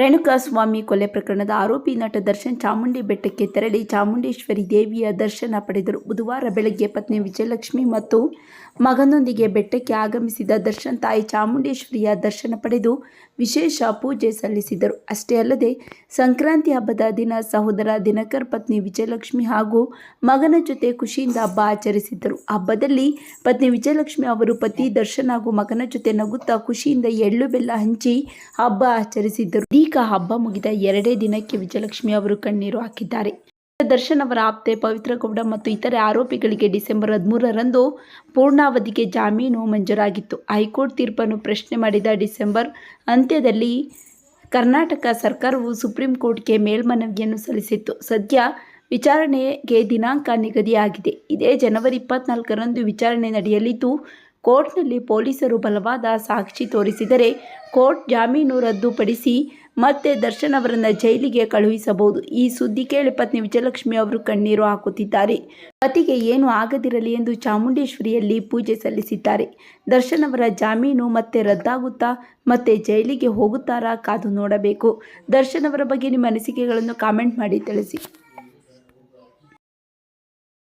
ರೇಣುಕಾಸ್ವಾಮಿ ಕೊಲೆ ಪ್ರಕರಣದ ಆರೋಪಿ ನಟ ದರ್ಶನ್ ಚಾಮುಂಡಿ ಬೆಟ್ಟಕ್ಕೆ ತೆರಳಿ ಚಾಮುಂಡೇಶ್ವರಿ ದೇವಿಯ ದರ್ಶನ ಪಡೆದರು. ಬುಧವಾರ ಬೆಳಗ್ಗೆ ಪತ್ನಿ ವಿಜಯಲಕ್ಷ್ಮಿ ಮತ್ತು ಮಗನೊಂದಿಗೆ ಬೆಟ್ಟಕ್ಕೆ ಆಗಮಿಸಿದ ದರ್ಶನ್ ತಾಯಿ ಚಾಮುಂಡೇಶ್ವರಿಯ ದರ್ಶನ ಪಡೆದು ವಿಶೇಷ ಪೂಜೆ ಸಲ್ಲಿಸಿದರು. ಅಷ್ಟೇ ಅಲ್ಲದೆ, ಸಂಕ್ರಾಂತಿ ಹಬ್ಬದ ದಿನ ಸಹೋದರ ದಿನಕರ್ ಪತ್ನಿ ವಿಜಯಲಕ್ಷ್ಮಿ ಹಾಗೂ ಮಗನ ಜೊತೆ ಖುಷಿಯಿಂದ ಹಬ್ಬ ಆಚರಿಸಿದ್ದರು. ಹಬ್ಬದಲ್ಲಿ ಪತ್ನಿ ವಿಜಯಲಕ್ಷ್ಮಿ ಅವರು ಪತಿ ದರ್ಶನ್ ಹಾಗೂ ಮಗನ ಜೊತೆ ನಗುತ್ತಾ ಖುಷಿಯಿಂದ ಎಳ್ಳು ಬೆಲ್ಲ ಹಂಚಿ ಹಬ್ಬ ಆಚರಿಸಿದ್ದರು. ಇದೀಗ ಹಬ್ಬ ಮುಗಿದ ಎರಡೇ ದಿನಕ್ಕೆ ವಿಜಯಲಕ್ಷ್ಮಿ ಅವರು ಕಣ್ಣೀರು ಹಾಕಿದ್ದಾರೆ. ದರ್ಶನ್ ಅವರ ಆಪ್ತೆ ಪವಿತ್ರ ಗೌಡ ಮತ್ತು ಇತರೆ ಆರೋಪಿಗಳಿಗೆ ಡಿಸೆಂಬರ್ ಹದಿಮೂರರಂದು ಪೂರ್ಣಾವಧಿಗೆ ಜಾಮೀನು ಮಂಜೂರಾಗಿತ್ತು. ಹೈಕೋರ್ಟ್ ತೀರ್ಪನ್ನು ಪ್ರಶ್ನೆ ಮಾಡಿದ ಡಿಸೆಂಬರ್ ಅಂತ್ಯದಲ್ಲಿ ಕರ್ನಾಟಕ ಸರ್ಕಾರವು ಸುಪ್ರೀಂ ಕೋರ್ಟ್ಗೆ ಮೇಲ್ಮನವಿಯನ್ನು ಸಲ್ಲಿಸಿತ್ತು. ಸದ್ಯ ವಿಚಾರಣೆಗೆ ದಿನಾಂಕ ನಿಗದಿಯಾಗಿದೆ. ಇದೇ ಜನವರಿ ಇಪ್ಪತ್ನಾಲ್ಕರಂದು ವಿಚಾರಣೆ ನಡೆಯಲಿದ್ದು, ಕೋರ್ಟ್ನಲ್ಲಿ ಪೊಲೀಸರು ಬಲವಾದ ಸಾಕ್ಷಿ ತೋರಿಸಿದರೆ ಕೋರ್ಟ್ ಜಾಮೀನು ರದ್ದುಪಡಿಸಿ ಮತ್ತೆ ದರ್ಶನ್ ಅವರನ್ನು ಜೈಲಿಗೆ ಕಳುಹಿಸಬಹುದು. ಈ ಸುದ್ದಿ ಕೇಳಿ ಪತ್ನಿ ವಿಜಯಲಕ್ಷ್ಮಿ ಅವರು ಕಣ್ಣೀರು ಹಾಕುತ್ತಿದ್ದಾರೆ. ಪತಿಗೆ ಏನು ಆಗದಿರಲಿ ಎಂದು ಚಾಮುಂಡೇಶ್ವರಿಯಲ್ಲಿ ಪೂಜೆ ಸಲ್ಲಿಸಿದ್ದಾರೆ. ದರ್ಶನ್ ಅವರ ಜಾಮೀನು ಮತ್ತೆ ರದ್ದಾಗುತ್ತಾ ಮತ್ತೆ ಜೈಲಿಗೆ ಹೋಗುತ್ತಾರಾ ಕಾದು ನೋಡಬೇಕು. ದರ್ಶನ್ ಅವರ ಬಗ್ಗೆ ನಿಮ್ಮ ಅನಿಸಿಕೆಗಳನ್ನು ಕಾಮೆಂಟ್ ಮಾಡಿ ತಿಳಿಸಿ.